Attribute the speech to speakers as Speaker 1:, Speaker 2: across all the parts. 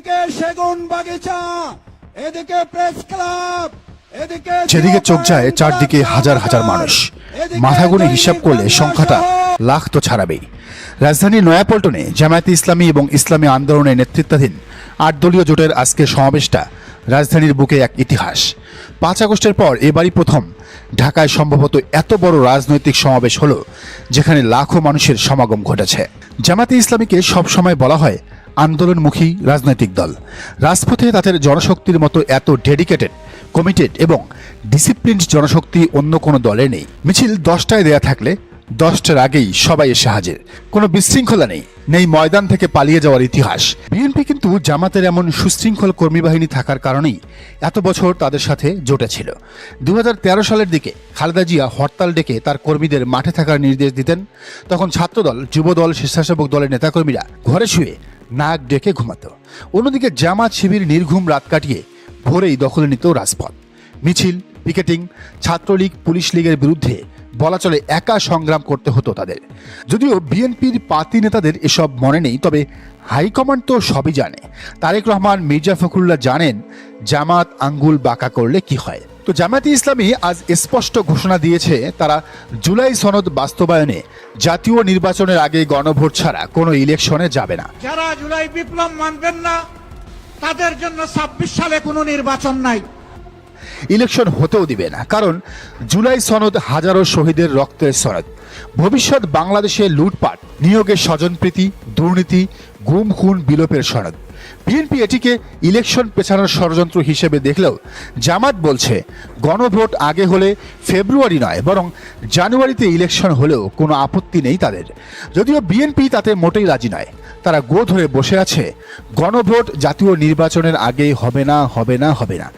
Speaker 1: এদিকে সেগুন বাগিচা এদিকে প্রেস ক্লাব এদিকে
Speaker 2: যেদিকে চোখ যায় চারদিকে হাজার হাজার মানুষ। মাথা গুনে হিসাব করলে সংখ্যাটা লাখ তো ছাড়াবেই। রাজধানীর নয়াপল্টনে জামায়াতে ইসলামী এবং ইসলামী আন্দোলনের নেতৃত্বাধীন আট দলীয় জোটের আজকের সমাবেশটা রাজধানীর বুকে এক ইতিহাস। পাঁচ আগস্টের পর এবারই প্রথম ঢাকায় সম্ভবত এত বড় রাজনৈতিক সমাবেশ হলো যেখানে লাখো মানুষের সমাগম ঘটেছে। জামাতে ইসলামীকে সবসময় বলা হয় আন্দোলনমুখী রাজনৈতিক দল। রাজপথে তাদের জনশক্তির মতো এত ডেডিকেটেড কমিটেড এবং ডিসিপ্লিনড জনশক্তি অন্য কোনো দলে নেই। মিছিল দশটায় দেয়া থাকলে দশটার আগেই সবাই এসে হাজির। কোনো বিশৃঙ্খলা নেই। নেই ময়দান থেকে পালিয়ে যাওয়ার ইতিহাস। বিএনপি কিন্তু জামাতের এমন সুশৃঙ্খল কর্মী বাহিনী থাকার কারণেই এত বছর তাদের সাথে জোটে ছিল দু হাজার তেরো সালের দিকে খালেদা জিয়া হরতাল ডেকে তার কর্মীদের মাঠে থাকার নির্দেশ দিতেন। তখন ছাত্রদল, যুবদল, স্বেচ্ছাসেবক দলের নেতাকর্মীরা ঘরে শুয়ে নাক ডেকে ঘুমাতো। অন্যদিকে জামাত শিবির নির্ঘুম রাত কাটিয়ে ভোরেই দখলে নিত রাজপথ। মিছিল, পিকেটিং, ছাত্রলীগ, পুলিশ লীগের বিরুদ্ধে বলা চলে একা সংগ্রাম করতে হতো তাদের। যদিও বিএনপির পাতি নেতাদের এসব মনে নেই, তবে হাইকমান্ড তো সবই জানে। তারেক রহমান, মির্জা ফখরুল্লাহ জানেন, জামাত আঙ্গুল বাঁকা করলে কি হয়। তো জামায়াতে ইসলামী আজ স্পষ্ট ঘোষণা দিয়েছে তারা জুলাই সনদ বাস্তবায়নে জাতীয় নির্বাচনের আগে গণভোট ছাড়া কোনো ইলেকশনে যাবে না।
Speaker 3: যারা জুলাই বিপ্লব মানবেন না তাদের জন্য ছাব্বিশ সালে কোনো নির্বাচন নাই।
Speaker 2: ইলেকশন হতেও দিবে না কারণ জুলাই সনদ হাজারো শহীদের রক্তের সনদ। ভবিষ্যৎ বাংলাদেশে লুটপাট নিয়োগের স্বজনপ্রীতি দুর্নীতি গুম খুন বিলোপের সনদ। বিএনপি এটিকে ইলেকশন পেছানোর ষড়যন্ত্র হিসেবে দেখলেও জামাত বলছে, গণভোট আগে হলে ফেব্রুয়ারি নয়, বরং জানুয়ারিতে ইলেকশন হলেও কোনো আপত্তি নেই তাদের। যদিও বিএনপি তাতে মোটেই রাজি নয়, তারা গো ধরে বসে আছে, গণভোট জাতীয় নির্বাচনের আগে হবে না হবে না হবে না।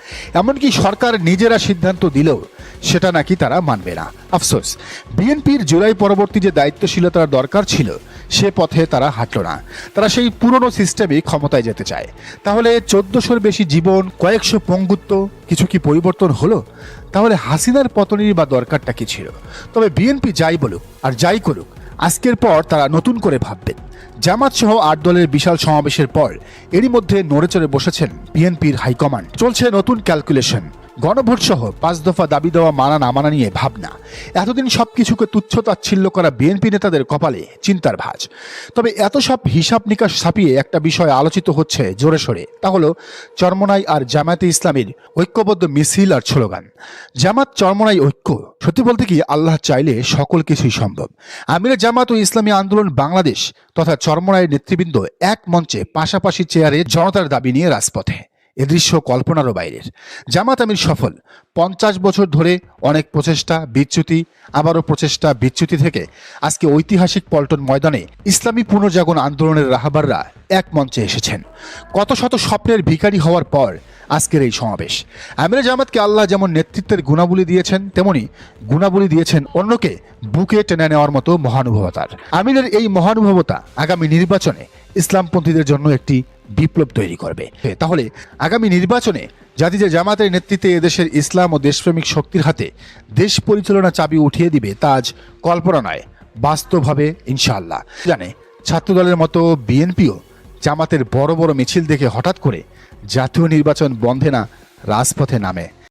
Speaker 2: এমনকি সরকার নিজেরা সিদ্ধান্ত দিলেও সেটা নাকি তারা মানবে না। আফসোস। বিএনপির জুলাই পরবর্তী যে দায়িত্বশীলতার দরকার ছিল, সে পথে তারা হাঁটল না। তারা সেই পুরনো সিস্টেমে ক্ষমতায় যেতে চায়। তাহলে চোদ্দশোর বেশি জীবন, কয়েকশো পঙ্গুত্ব, কিছু কি পরিবর্তন হলো? তাহলে হাসিনার পতনের বা দরকারটা কি ছিল? তবে বিএনপি যাই বলুক আর যাই করুক, আজকের পর তারা নতুন করে ভাববেন জামাত সহ আট দলের বিশাল সমাবেশের পর এরই মধ্যে নড়েচড়ে বসেছেন বিএনপির হাইকমান্ড। চলছে নতুন ক্যালকুলেশন। গণভোট সহ পাঁচ দফা দাবি দেওয়া মানা না মানা নিয়ে ভাবনা। এতদিন সবকিছুকে তুচ্ছ তাচ্ছিল্য করা বিএনপি নেতাদের কপালে চিন্তার ভাঁজ। তবে এত সব হিসাব নিকাশ ছাপিয়ে একটা বিষয় আলোচিত হচ্ছে জোরে সোরে। তা হলো, চরমনাই আর জামায়াতে ইসলামীর ঐক্যবদ্ধ মিছিল আর স্লোগান। জামাত, চরমনাই ঐক্য, সত্যি বলতে কি আল্লাহ চাইলে সকল কিছুই সম্ভব। আমিরা জামাত ও ইসলামী আন্দোলন বাংলাদেশ তথা চরমনায়ের নেতৃবৃন্দ এক মঞ্চে পাশাপাশি চেয়ারে জনতার দাবি নিয়ে রাজপথে। এ দৃশ্য কল্পনারও বাইরের। জামাত আমির সফল। পঞ্চাশ বছর ধরে অনেক প্রচেষ্টা, বিচ্যুতি, আবারও প্রচেষ্টা, বিচ্যুতি থেকে আজকে ঐতিহাসিক পল্টন ময়দানে ইসলামী পুনর্জাগরণ আন্দোলনের রাহাবাররা এক মঞ্চে এসেছেন। কত শত স্বপ্নের ভিখারি হওয়ার পর আজকের এই সমাবেশ। আমিরা জামাতকে আল্লাহ যেমন নেতৃত্বের গুণাবলী দিয়েছেন, তেমনি গুণাবলী দিয়েছেন অন্যকে বুকে টেনে নেওয়ার মতো মহানুভবতার। আমিরের এই মহানুভবতা আগামী নির্বাচনে ইসলামপন্থীদের জন্য একটি বিপ্লব তৈরি করবে। তাহলে আগামী নির্বাচনে জাতীয় জামাতের নেতৃত্বে এদেশের ইসলাম ও দেশপ্রেমিক শক্তির হাতে দেশ পরিচালনা চাবি উঠিয়ে দিবে তা আজ কল্পনা নয়, বাস্তবভাবে ইনশাল্লাহ জানে, ছাত্রদলের মতো বিএনপিও জামাতের বড় বড় মিছিল দেখে হঠাৎ করে জাতীয় নির্বাচন বন্ধে না রাজপথে নামে।